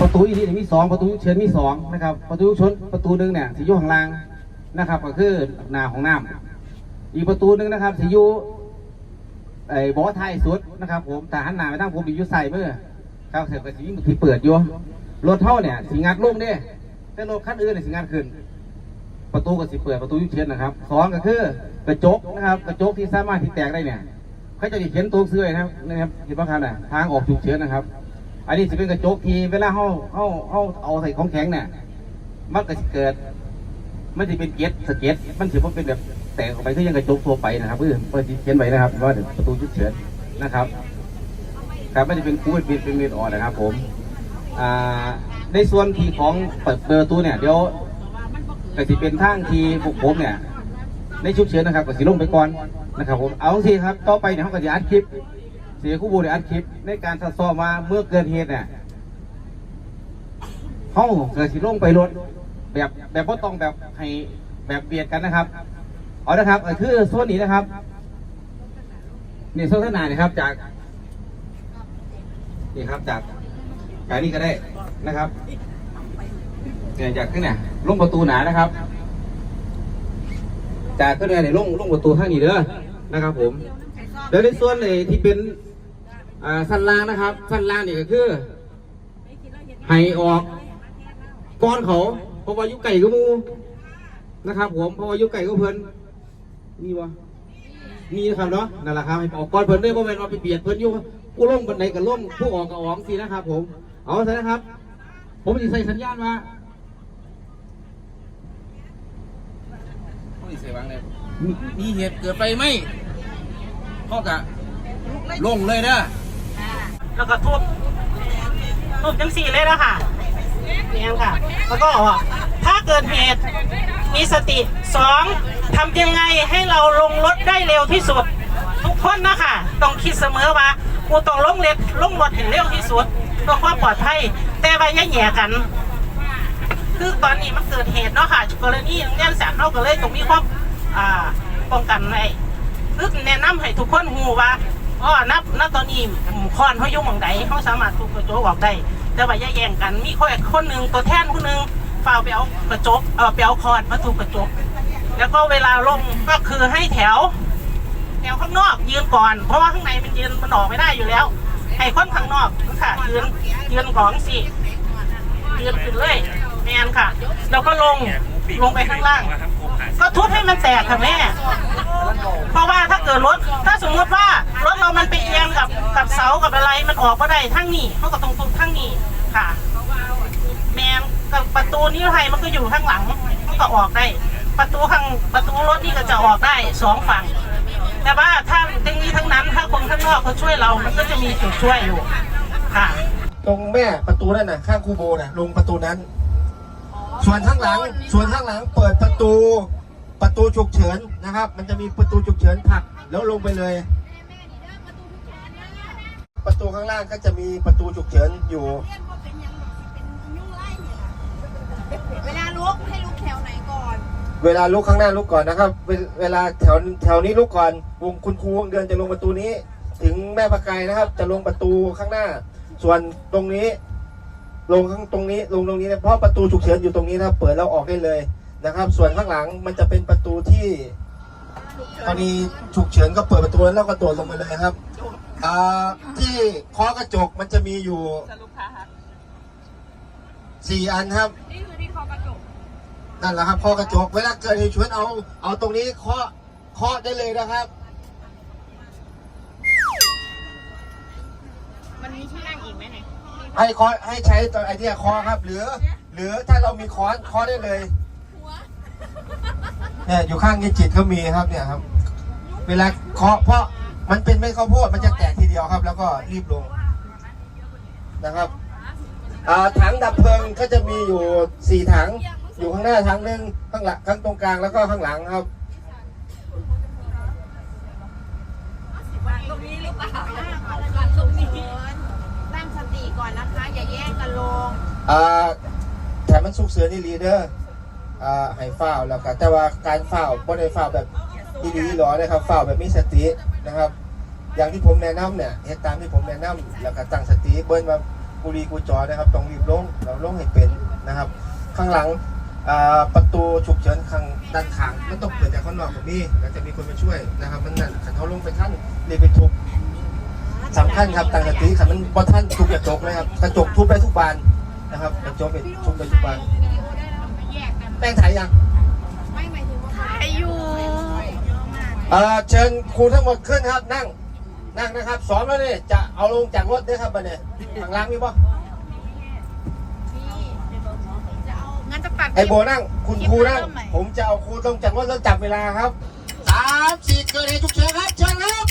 ประตูอีนี่มีสองประตูฉุกเฉินมีสองนะครับ ประตูฉุกเฉินประตูหนึ่งเนี่ยสีอยู่ข้างล่างนะครับ ก็คือหน้าของน้ำอีกประตูหนึ่งนะครับสีอยู่ไอ้บอท้ายสุดนะครับ ผมแต่หันหน้าไปทางผมอยู่ใส่มือครับเสร็จก็สีที่เปิดอยู่รถเท่าเนี่ยสีงัดลงเด้แต่รถคันอื่นเนี่ยสีงัดขึ้น ประตูก็สิเปิดประตูฉุกเฉินนะครับสองก็คือกระจกนะครับ กระจกที่สามารถที่แตกได้เนี่ยเขาจะเขียนตัวซื้อนะครับนะครับเห็นป่ะครับเนี่ยทางออกฉุกเฉินนะครับ อันนี้จะเป็นกระจกทีเวลาเขาเขาเขาเอาใส่ของแข็งเนี่ยมันก็จะเกิด มันจะเป็นเกล็ดสะเก็ตมันถือว่าเป็นแบบแตกออกไปคือยังกระจกทั่วไปนะครับเพื่อเพื่อที่เขียนไว้นะครับว่าประตูฉุกเฉินนะครับครับไม่ได้เป็นคู่เป็นเป็นเม็ดอ่อนนะครับ ผมอ่าในส่วนทีของเปิดเบอร์ตู้เนี่ยเดี๋ยวก็จะเป็นทางทีพวกผมเนี่ยในฉุกเฉินนะครับก็สิลงไปก่อนนะครับ ผมเอาสิครับต่อไปเนี่ยเขาก็จะอัดคลิป เสียคู่บูได้อัดคลิปในการทดสอบมาเมื่อเกิดเหตุเนี่ยเขาเกิดสิลงไปรถแบบแบบก็ต้องแบบให้แบบเบียดกันนะครับ เอานะครับเออคือโซนนี้นะครับนี่โซนข้างหน้านี่ครับจากนี่ครับจากจากนี้ก็ได้นะครับเนี่ยจากข้างเนี่ยลงประตูหนานะครับ จากข้างในเนี่ยลงลงประตูข้างนี้เด้อนะครับ ผมเดี๋ยวในส่วนเลยที่เป็น อ่าสั้นล่างนะครับ สั้นล่างนี่ก็คือให้ออกก้อนเขาเพราะว่ายุไก่ก็มูนะครับ ผมเพราะว่ายุไก่ก็เพิ่นมีวะมีนะครับเนาะนั่นแหละครับให้ออกก้อนเพิ่นด้วยเพราะแม่นว่าไปเบียดเพิ่นอยู่ผู้ล่มบันไดกับล่มผู้ออกกับออกสินะครับ ผม เอาซะนะครับ ผมจะใส่สัญญาณว่าผมจะใส่วางเลยมีมีเหตุเกิดไฟไหมพ่อกะลงเลยนะ แล้วก็ทุบทุบจังสี่เลยนะค่ะเนี่ยค่ะ แล้วก็ถ้าเกิดเหตุมีสติสองทำยังไงให้เราลงรถได้เร็วที่สุด ทุกคนนะคะต้องคิดเสมอว่ากูต้องลงเร็วลงรถให้เร็วที่สุดเพื่อความปลอดภัย แต่ว่าอย่าแย่กัน คือตอนนี้มันเกิดเหตุเนาะค่ะกรณีอย่างนี้แสงเข้าก็เลยต้องมีความอ่าป้องกันไว้คือแนะนำให้ทุกคนหูว่า อ๋อนับนับตอนนี้คอนเขายุ่งมองใดเขาสามารถทุบกระจกออกได้ แต่ว่าอย่าแย่งกัน มีคนคนหนึ่งตัวแทนคนหนึ่งฝ่าวไปเอากระจกเออไปเอาคอนมาทุบกระจก แล้วก็เวลาลงก็คือให้แถว แถวข้างนอกยืนก่อน เพราะว่าข้างในมันยืนมันออกไม่ได้อยู่แล้ว ให้คนข้างนอกค่ะยืนยืนของสิยืนขึ้นเลยแมนค่ะ แล้วก็ลงลงไปข้างล่าง ก็ทุบให้มันแตกค่ะแม่ เพราะว่าถ้าเกิดรถถ้าสมมติว่ารถเรามันไปเอียงกับกับเสากับอะไรมันออกก็ได้ทั้งนี้เขาก็ต้องทุบทั้งนี้ค่ะ แมนกับประตูนิรภัยมันก็อยู่ข้างหลังมันก็ออกได้ ประตูข้างประตูรถนี่ก็จะออกได้สองฝั่งแต่ว่าถ้าทั้งนี้ทั้งนั้นถ้าคนข้างนอกเขาช่วยเรา มันก็จะมีจุดช่วยอยู่ค่ะ ตรงแม่ประตูนั่นน่ะข้างคูโบน่ะลงประตูนั้น ส่วนข้างหลังส่วนข้างหลังเปิดประตู ประตูฉุกเฉินนะครับ มันจะมีประตูฉุกเฉินผลักแล้วลงไปเลย ประตูข้างล่างก็จะมีประตูฉุกเฉินอยู่ เวลาลุกให้ลุกแถวไหนก่อน เวลาลุกข้างหน้าลุกก่อนนะครับ เวเวลาแถวแถวนี้ลุกก่อนวงคุณครูวงเดือนจะลงประตูนี้ ถึงแม่ประกายนะครับ จะลงประตูข้างหน้า ส่วนตรงนี้ ลงข้างตรงนี้ ลงตรงนี้นะเพราะประตูฉุกเฉินอยู่ตรงนี้นะครับ เปิดแล้วออกได้เลย นะครับ ส่วนข้างหลังมันจะเป็นประตูที่กรณีฉุกเฉินก็เปิดประตูแล้วก็โดดลงไปเลยครับอ่าที่เคาะกระจกมันจะมีอยู่สี่อันครับ นี่คือที่เคากระจกนั่นแหละครับเคาะกระจกเวลาเกิดเหตุฉุกเฉินเอาเอาตรงนี้เคาะเคาะได้เลยนะครับ มันมีที่นั่งอีกไหมเนี่ยให้เคาะให้ใช้ตัวไอเดียเคาะครับ หรือ หรือถ้าเรามีค้อนเคาะได้เลยหัว เนี่ยอยู่ข้างยี่จิตก็มีครับเนี่ยครับ เวลาเคาะเพราะมันเป็นเม็ดข้าวโพดมันจะแตกทีเดียวครับ แล้วก็รีบลงนะครับอ่าถังดับเพลิงก็จะมีอยู่สี่ถัง อยู่ข้างหน้าถังหนึ่งข้างหลังข้างตรงกลางแล้วก็ข้างหลังครับตรงนี้หรือเปล่าตรงนี้ตั้งสติก่อนนะคะ อย่าแย่งกันลงอ่าแต่มันสุกเสือนี่ลีเดอร์ อ่าให้ฝ้าวแล้วก็แต่ว่าการฝ้าวบ่ได้ฝ้าวแบบดีๆหรอนะครับฝ้าวแบบมีสตินะครับ อย่างที่ผมแนะนำเนี่ยเหตุตามที่ผมแนะนำแล้วก็ตั้งสติเบิ้ลว่ากุลีกุจอนะครับต้องรีบลงเราลงให้เป็นนะครับ ข้างหลังอ่าประตูฉุกเฉินข้างด้านข้างมันต้องเปิดจากข้างนอกแบบนี้แล้วจะมีคนมาช่วยนะครับมันนั่นขันเขาลงไปท่านรีบไปทุบ สำคัญครับตั้งสติขันมันบอท่านทุบกระจกนะครับกระจกทุบได้ทุกบานนะครับกระจกเป็นทุบได้ทุกบาน แยกกันแป้งถ่ายยังไม่หมายถึงว่าถ่ายอยู่เอ่อเชิญครูทั้งหมดขึ้นครับนั่ง นั่งนะครับสอนแล้วนี่จะเอาลงจากรถด้วยครับบันเนี่ยข้างล่างมีปะจะเอางั้นจะปัดไอโบนั่ง คุณครูนั่ง ผมจะเอาครูลงจากรถแล้วจับเวลาครับสามสี่เกิดเหตุฉุกเฉินครับเชิญครับ